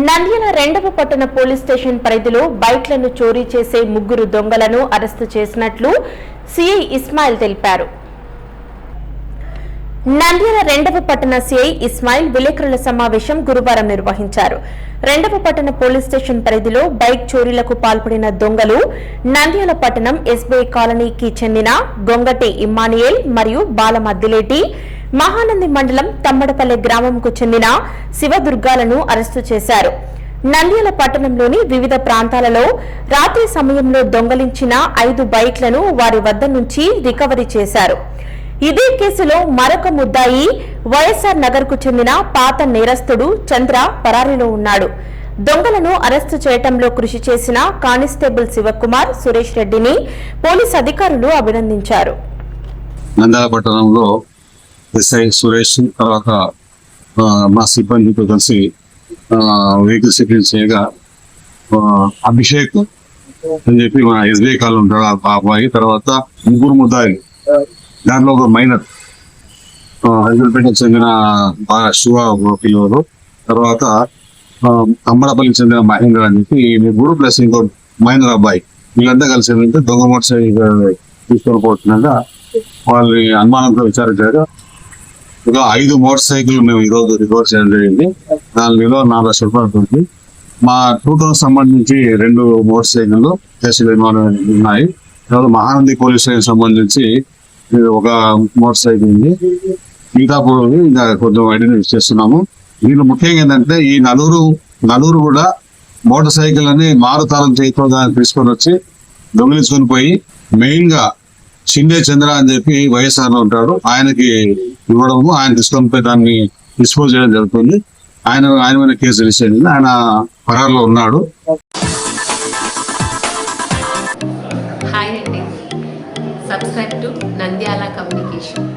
నంద్యాల రెండవ పట్టణ police station పరిధిలో బైక్లను చోరీ చేసే ముగ్గురు దొంగలను అరెస్టు చేసినట్లు సిఐ ఇస్మాయిల్ తెలిపారు. నంద్యాల రెండవ పట్టణ సిఐ ఇస్మాయిల్ విలేకరుల సమావేశం గురువారం నిర్వహించారు. రెండవ పట్టణ పోలీస్ స్టేషన్ పరిధిలో బైక్ చోరీలకు పాల్పడిన దొంగలు నంద్యాల పట్టణం ఎస్బీఐ కాలనీకి చెందిన గొంగటి ఇమ్మానియేల్ మరియు బాలమద్దిలేటి మహానంది మండలం తమ్మడపల్లె గ్రామంకు చెందిన శివదుర్గాలను అరెస్టు చేశారు. నంద్యాల పట్టణంలోని వివిధ ప్రాంతాలలో రాత్రి సమయంలో దొంగలించిన ఐదు బైక్లను వారి వద్ద నుంచి రికవరీ చేశారు. ఇదే కేసులో మరొక ముద్దాయి వైఎస్ఆర్ నగర్కు చెందిన పాత నేరస్తుడు చంద్ర పరారీలో ఉన్నాడు. దొంగలను అరెస్టు చేయటంలో కృషి చేసిన కానిస్టేబుల్ శివకుమార్ సురేష్ రెడ్డిని పోలీస్ అధికారులు అభినందించారు. నందాల పట్టణంలో ఎస్ఐ సురేష్ తర్వాత మా సిబ్బందితో కలిసి వెహికల్ సెక్యూరిటీ చేయగా అభిషేక్ అని చెప్పి మన ఎస్బీఐ కాల్ ఉంటాడు ఆ అబ్బాయి. తర్వాత ముగ్గురు ముద్దాయిలు. దాంట్లో ఒక మైనర్. హైదరాబాద్కి చెందిన బాగా శివ ఒక పిల్లలు తర్వాత అమ్మడపల్లికి చెందిన మహేంద్ర అని చెప్పి ముగ్గురు ప్లస్ ఇంకో మైనర్ అబ్బాయి. వీళ్ళంతా కలిసి ఏంటంటే దొంగ మోటార్ సైకిల్ తీసుకొని పోతున్నాక వాళ్ళని అనుమానంతో విచారించారు. ఇక ఐదు మోటార్ సైకిల్ మేము ఈరోజు రికవర్ చేయడం జరిగింది. దాని విలువ నాలుగు లక్షల రూపాయలు ఉంది మా టూటౌన్ సంబంధించి రెండు మోటార్ సైకిళ్ళు కేసులు ఉన్నాయి. తర్వాత మహానంది పోలీస్ స్టేషన్ సంబంధించి ఒక మోటార్ సైకిల్ ఉంది. మిగతా ఇంకా కొంచెం ఐడెంటిఫై చేస్తున్నాము. దీనిలో ముఖ్యంగా ఏంటంటే ఈ నలుగురు నలుగురు కూడా మోటార్ సైకిల్ అని మారుతారం చేతితో దాన్ని తీసుకొని వచ్చి దొంగిలించుకొని పోయి మెయిన్గా చిన్నే చంద్ర అని చెప్పి వైఎస్ఆర్లో ఉంటాడు ఆయనకి ఇవ్వడము ఆయన తీసుకొని పోయి దాన్ని డిస్పోజ్ చేయడం జరుగుతుంది. ఆయన ఆయన మీద కేసు రిజిస్టర్ అయింది. ఆయన పరారులో ఉన్నాడు. Subscribe to Nandyal communication